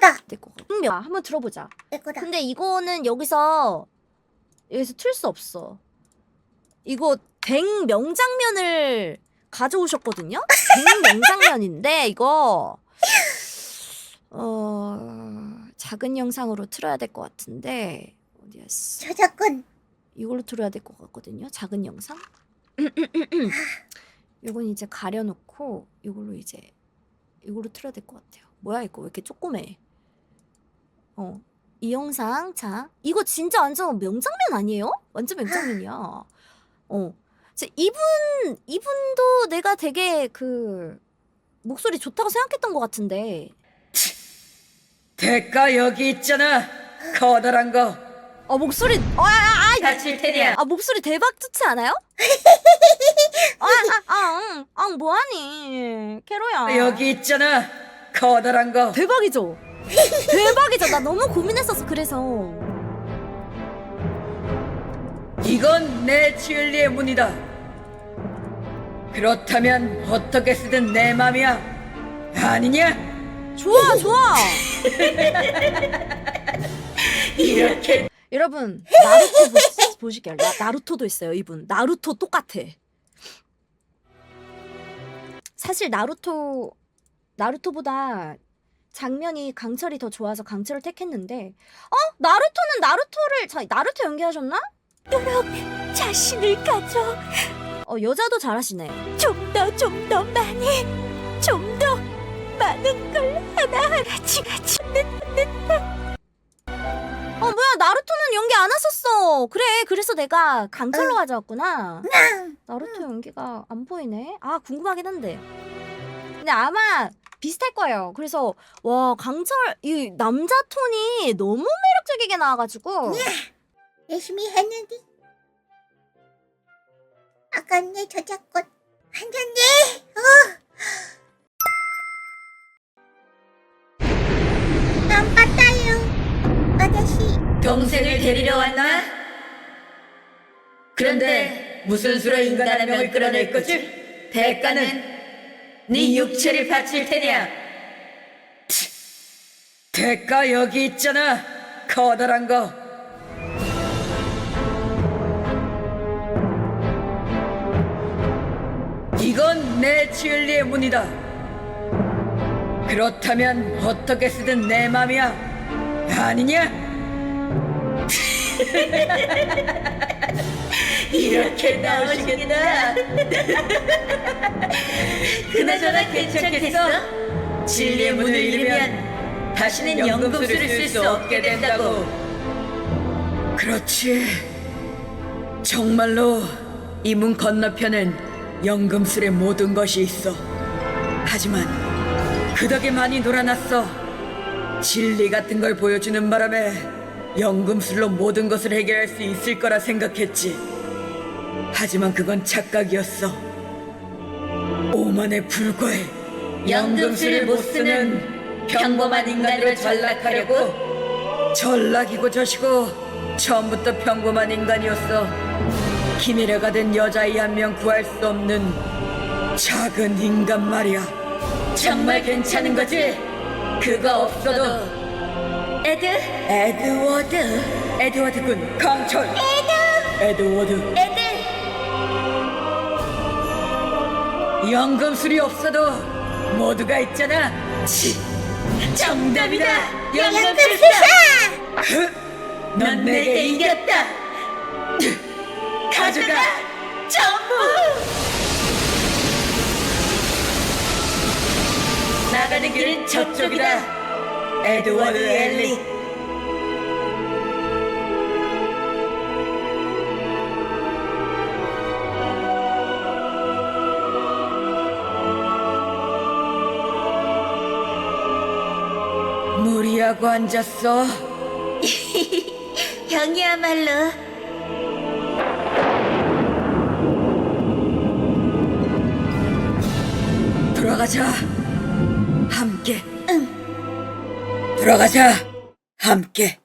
거다. 될것 같아. 분명 한번 들어보자. 내 거다. 근데 이거는 여기서 여기서 틀 수 없어. 이거 백 명장면을 가져오셨거든요. 백 명장면인데 이거 어 작은 영상으로 틀어야 될 것 같은데 어디였어? 저작권. 이걸로 틀어야 될 것 같거든요. 작은 영상. 이건 이제 가려놓고 이걸로 이제 이걸로 틀어야 될 것 같아요. 뭐야 이거 왜 이렇게 조그매? 어. 이 영상 자 이거 진짜 완전 명장면 아니에요? 완전 명장면이야. 어. 자, 이분 이분도 내가 되게 그 목소리 좋다고 생각했던 것 같은데 대가 여기 있잖아. 커다란 거. 어 목소리 어, 아, 아, 아, 다칠 테냐? 아 목소리 대박 좋지 않아요? 아아아 아, 뭐하니 캐로야 여기 있잖아. 커다란 거. 대박이죠 대박이죠. 나 너무 고민했었어 그래서. 이건 내 진리의 문이다. 그렇다면 어떻게 쓰든 내 맘이야. 아니냐? 좋아 좋아. 이렇게. 여러분 나루토 보, 보시게요. 나, 나루토도 있어요 이분. 나루토 똑같아. 사실 나루토 나루토보다 장면이 강철이 더 좋아서 강철을 택했는데 어 나루토는 나루토를 자 나루토 연기하셨나? 자신을 가져. 어 여자도 잘하시네 좀 더, 좀 더 많이. 좀 더 많은 걸 하나하나 같이 같이. 어 뭐야 나루토는 연기 안 했었어 그래 그래서 내가 강철로 가져왔구나 나루토 연기가 안 보이네 아 궁금하긴 한데 근데 아마 비슷할 거예요 그래서 와 강철 이 남자 톤이 너무 매력적이게 나와가지고 열심히 했는데. 아깝네 저작권. 한잔네. 어. 안 봤다요. 아저씨. 동생을 데리러 왔나? 그런데 무슨 수로 인간 한 명을 끌어낼 거지? 대가는 네 육체를 바칠 테냐? 치, 대가 여기 있잖아. 커다란 거. 이건 내 진리의 문이다. 그렇다면 어떻게 쓰든 내 맘이야. 아니냐? 이렇게 나오시겠다. 그나저나 괜찮겠어? 진리의 문을 잃으면 다시는 연금술을 쓸 수 없게 된다고. 그렇지. 정말로 이 문 건너편엔 연금술의 모든 것이 있어. 하지만 그 덕에 많이 놀아났어. 진리 같은 걸 보여주는 바람에 연금술로 모든 것을 해결할 수 있을 거라 생각했지. 하지만 그건 착각이었어. 오만에 불과해. 연금술을 못 쓰는 평범한 인간으로 전락하려고? 전락이고 저시고 처음부터 평범한 인간이었어. 기미래가 된 여자아이 한 명 구할 수 없는 작은 인간 말이야. 정말 괜찮은 거지? 그거 없어도 에드? 에드워드. 에드워드 군 강철 에드. 에드워드. 애들. 연금술이 없어도 모두가 있잖아. 치. 정답이다. 연금술사. 넌 내게 이겼다. 가져가. 전부. 나가는 길은 저쪽이다 에드워드 엘리. 무리하고 앉았어. 형이야말로. 돌아가자 응 돌아가자 함께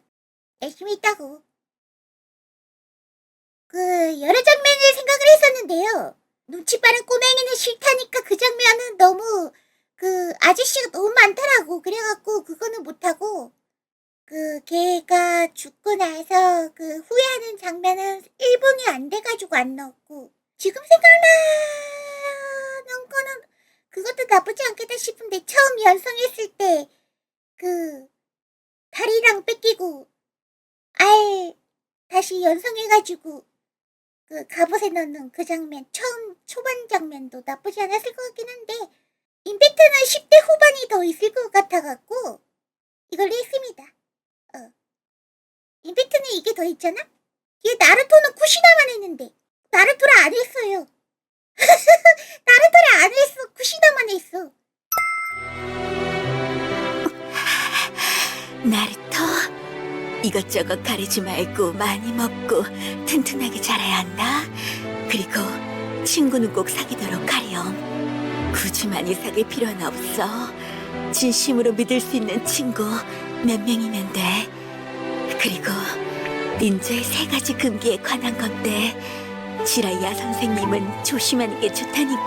열심히 했다고. 그 여러 장면을 생각을 했었는데요. 눈치 빠른 꼬맹이는 싫다니까 그 장면은 너무 그 아저씨가 너무 많더라고. 그래갖고 그거는 못하고 그 걔가 죽고 나서 그 후회하는 장면은 1분이 안 돼가지고 안 넣었고 지금 생각나는 거는 그것도 나쁘지 않겠다 싶은데 처음 연성했을 때 그 다리랑 뺏기고 알 다시 연성해가지고 그 갑옷에 넣는 그 장면 처음 초반 장면도 나쁘지 않았을 것 같긴 한데 임팩트는 10대 후반이 더 있을 것 같아갖고 이걸로 했습니다. 어. 임팩트는 이게 더 있잖아? 얘 나루토는 쿠시나만 했는데 나루토를 안 했어요. 나루토를 안 했어. 쿠시나만 했어. 나루토, 이것저것 가리지 말고 많이 먹고 튼튼하게 자라야 한다. 그리고 친구는 꼭 사귀도록 하렴. 굳이 많이 사귈 필요는 없어. 진심으로 믿을 수 있는 친구 몇 명이면 돼. 그리고 닌자의 세 가지 금기에 관한 건데 지라이야 선생님은 조심하는 게 좋다니까.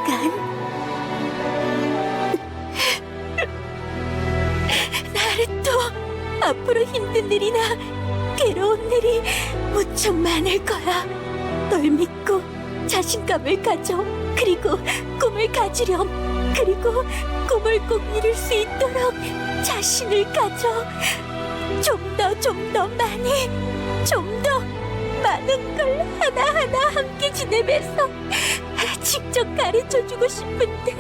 나루토. 앞으로 힘든 일이나 괴로운 일이 무척 많을 거야. 널 믿고 자신감을 가져. 그리고 꿈을 가지렴. 그리고 꿈을 꼭 이룰 수 있도록 자신을 가져. 좀 더, 좀 더 많이, 좀 더 많은 걸 하나하나 함께 지내면서 직접 가르쳐 주고 싶은데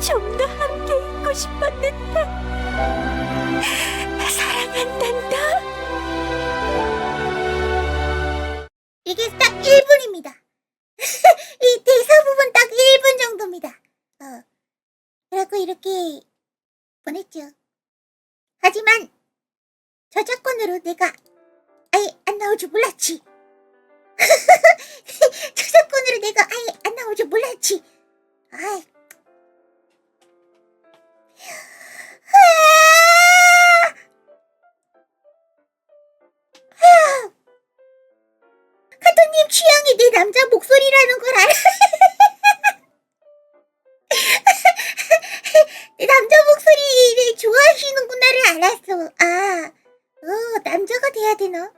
좀 더 함께 있고 싶었는데 보냈죠. 하지만 저작권으로 내가 아예 안 나올 줄 몰랐지. 저작권으로 내가 아예 안 나올 줄 몰랐지. 아이. 아! 하도님 취향이 내 남자 목소리라는 걸 알아. 알았어. 아, 어, 남자가 돼야 되나?